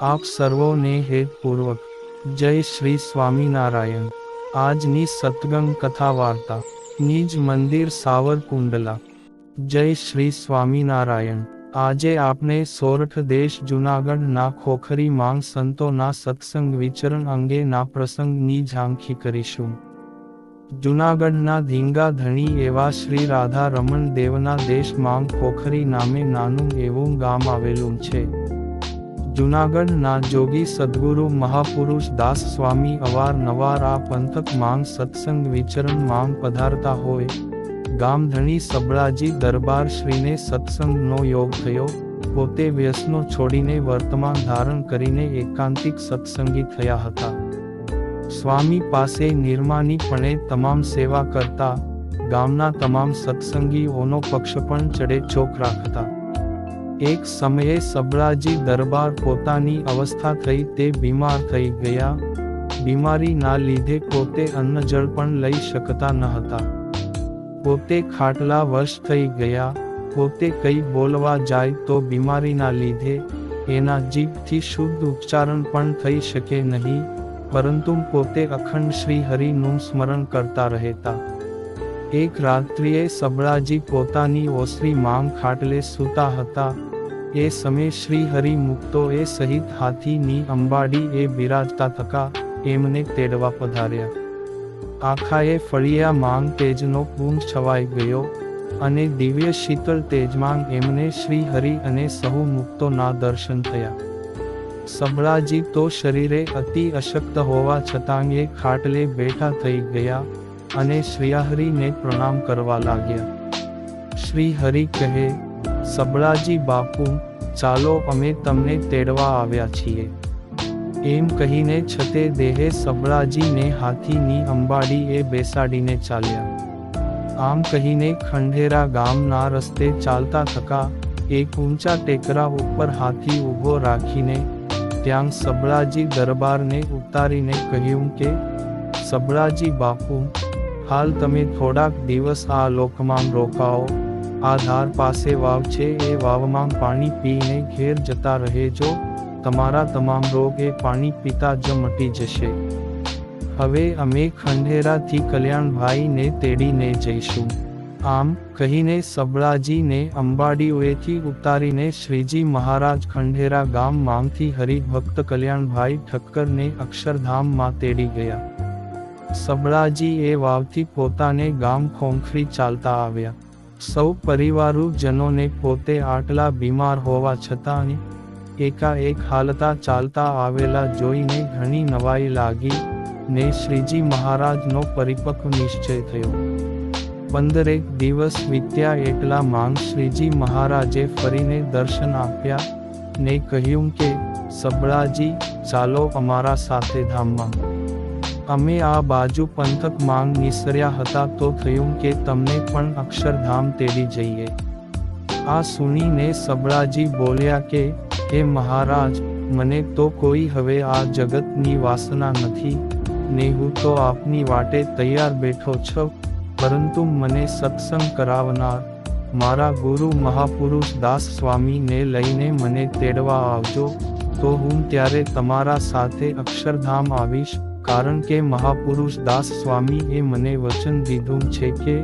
આપ સર્વોને હેતપૂર્વક જય શ્રી સ્વામિનારાયણ. આજની સતગંગ કથા વાર્તા. નિજ મંદિર સાવરકુંડલા. જય શ્રી સ્વામિનારાયણ. આજે આપણે સોરઠ દેશ જૂનાગઢના ખોખરી માંગ સંતોના સત્સંગ વિચરણ અંગેના પ્રસંગની ઝાંખી કરીશું. જૂનાગઢના ધીંગા ધણી એવા શ્રી રાધા રમણ દેવના દેશ માંગ ખોખરી નામે નાનું એવું ગામ આવેલું છે. જૂનાગઢના જોગી સદગુરુ મહાપુરુષ દાસ સ્વામી અવારનવાર આ પંથક માંગ સત્સંગ વિચરણ માંગ પધારતા હોય. ગામધણી સબળાજી દરબાર શ્રીને સત્સંગનો યોગ થયો. પોતે વ્યસનો છોડીને વર્તમાન ધારણ કરીને એકાંતિક સત્સંગી થયા હતા. સ્વામી પાસે નિર્માનીપણે તમામ સેવા કરતા. ગામના તમામ સત્સંગીઓનો પક્ષ પણ ચડે ચોક રાખતા. એક સમયે સબળાજી દરબાર પોતાની અવસ્થા થઈ તે બીમાર થઈ ગયા. બીમારીના લીધે પોતે અન્નજળ પણ લઈ શકતા ન હતા. પોતે ખાટલા વર્ષ થઈ ગયા. પોતે કઈ બોલવા જાય તો બીમારીના લીધે એના જીભથી શુદ્ધ ઉચ્ચારણ પણ થઈ શકે નહીં, પરંતુ પોતે અખંડ શ્રી હરિનું સ્મરણ કરતા રહેતા. એક રાત્રિએ સબળાજી પોતાની ઓસરી માંગ ખાટલે સૂતા હતા. એ સમયે શ્રી હરિ મુક્તો એ સહિત હાથીની અંબાડી એ બિરાજતા થકા એમને તેડવા પધાર્યા. આખાએ ફળિયા માંગ તેજનો પૂંજ છવાઈ ગયો અને દિવ્ય શીતળ તેજમાં એમને શ્રી હરિ અને સહુ મુક્તોના દર્શન થયા. સબળાજી તો શરીરે અતિ અશક્ત હોવા છતાં એ ખાટલે બેઠા થઈ ગયા અને શ્રીહરિને પ્રણામ કરવા લાગ્યા. શ્રી હરિ કહે, સબળાજી બાપુ, ચાલો અમે તમને તેડવા આવ્યા છીએ. એમ કહીને છતે દેહે સબળાજીને હાથીની અંબાડી એ બેસાડીને ચાલ્યા. આમ કહીને ખંડેરા ગામના રસ્તે ચાલતા થકા, એક ઊંચા ટેકરા ઉપર હાથી ઊભો રાખીને, ત્યાં સબળાજી દરબારને ઉતારીને કહ્યું કે, સબળાજી બાપુ હાલ તમે થોડાક દિવસ આ લોકમાં રોકાઓ. આ ધાર પાસે વાવ છે, એ વાવમાં પાણી પીને ઘેર જતા રહેજો. તમારા તમામ રોગ એ પાણી પીતા જ મટી જશે. હવે અમે ખંડેરાથી કલ્યાણભાઈને તેડીને જઈશું. આમ કહીને સબળાજીને અંબાડીઓએથી ઉતારીને શ્રીજી મહારાજ ખંડેરા ગામ માંગથી હરિભક્ત કલ્યાણભાઈ ઠક્કરને અક્ષરધામમાં તેડી ગયા. સબળાજી એ વાવથી પોતાને ગામ ખોંખરી ચાલતા આવ્યા. સૌ પરિવારુજનોને પોતે આટલા બીમાર હોવા છતાં એકાએક હાલતા ચાલતા આવેલા જોઈને ઘણી નવાઈ લાગી ને શ્રીજી મહારાજનો પરિપક્વ નિશ્ચય થયો. પંદરેક દિવસ વીત્યા એટલા માંગ શ્રીજી મહારાજે ફરીને દર્શન આપ્યા ને કહ્યું કે, સબળાજી, ચાલો અમારા સાથે ધામમાં. અમે આ બાજુ પંથક માંગ નિસર્યા હતા તો થયું કે તમને પણ અક્ષરધામ તેડી જઈએ. આ સુનીને સબળાજી બોલ્યા કે, હે મહારાજ, મને તો કોઈ હવે આ જગતની વાસના નથી ને હું તો આપની વાટે તૈયાર બેઠો છું, પરંતુ મને સત્સંગ કરાવનાર, મારા ગુરુ મહાપુરુષ દાસ સ્વામીને લઈને મને તેડવા આવજો, તો હું ત્યારે તમારા સાથે અક્ષરધામ આવીશ કારણ કે મહાપુરુષ દાસ સ્વામી એ મને વચન દીધું છે કે,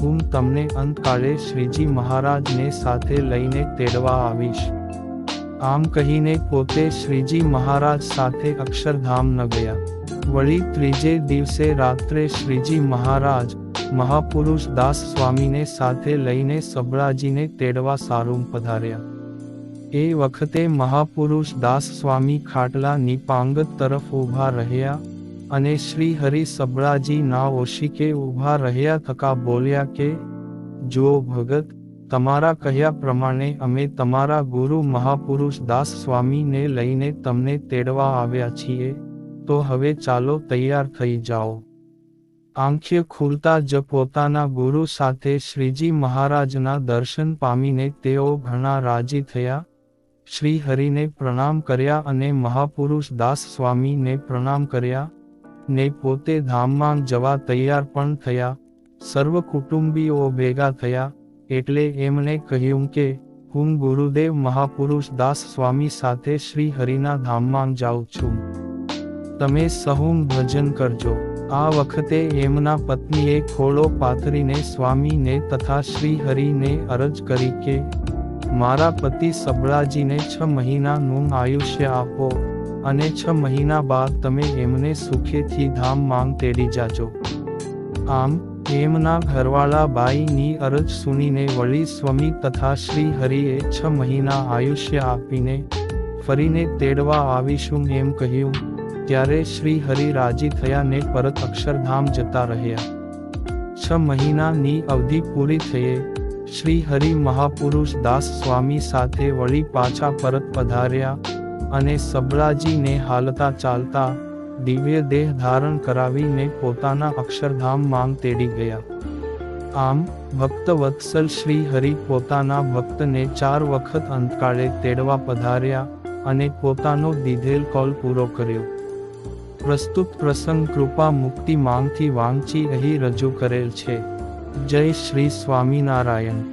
હું તમને અંતકાળે શ્રીજી મહારાજને સાથે લઈને તેડવા આવીશ. આમ કહીને પોતે શ્રીજી મહારાજ સાથે અક્ષરધામ ન ગયા. વળી ત્રીજે દિવસે રાત્રે શ્રીજી મહારાજ, મહાપુરુષ દાસ સ્વામીને સાથે લઈને સબળાજીને તેડવા સારું પધાર્યા. એ વખતે મહાપુરુષ દાસ સ્વામી ખાટલા નિપાંગત તરફ ઊભા રહ્યા. અને શ્રી હરિ સબળાજી ના ઓશિકે ઊભા રહ્યા થકા બોલ્યા કે, જુઓ ભગત, તમારા કહ્યા પ્રમાણે અમે તમારા ગુરુ મહાપુરુષ દાસ સ્વામીને લઈને તમને તેડવા આવ્યા છીએ, તો હવે ચાલો તૈયાર થઈ જાઓ. આંખે ખુલતા જ પોતાના ગુરુ સાથે શ્રીજી મહારાજના દર્શન પામીને તેઓ ઘણા રાજી થયા. શ્રી હરિને પ્રણામ કર્યા અને મહાપુરુષ દાસ સ્વામીને પ્રણામ કર્યા. ને પોતે ધામમાં જવા તૈયાર પણ થયા. સર્વ કુટુંબીઓ ભેગા થયા, એટલે એમણે કહ્યું કે, હું ગુરુદેવ મહાપુરુષ દાસ સ્વામી સાથે શ્રી હરિના ધામમાં જાઉં છું. તમે સહુમ ભજન કરજો. આ વખતે એમના પત્નીએ ખોળો પાથરીને સ્વામીને તથા શ્રી હરિને અરજ કરી કે, મારા પતિ સબળાજીને છ મહિનાનું આયુષ્ય આપો. અને છ મહિના બાદ તમે એમને સુખેથી ધામ માંગ તેડી જાજો. આમ, એમના ઘરવાળા બાઈની અરજ સુનીને વળી સ્વામી તથા શ્રી હરિએ છ મહિના આયુષ્ય આપીને ફરીને તેડવા આવીશું એમ કહ્યું, ત્યારે શ્રી હરિ રાજી થયા ને પરત અક્ષરધામ જતા રહ્યા. છ મહિનાની અવધિ પૂરી થયે, શ્રી હરિ મહાપુરુષ દાસ સ્વામી સાથે વળી પાછા પરત પધાર્યા. અને સબરાજીને હાલતા ચાલતા દિવ્ય દેહ ધારણ કરાવીને પોતાના અક્ષરધામ માંગ તેડી ગયા. આમ, ભક્ત વત્સલ શ્રી હરિ પોતાના ભક્તને ચાર વખત અંતકાળે તેડવા પધાર્યા અને પોતાનો દીધેલ કોલ પૂરો કર્યો. પ્રસ્તુત પ્રસંગ કૃપા મુક્તિ માંગથી વાંચી અહીં રજૂ કરેલ છે. જય શ્રી સ્વામિનારાયણ.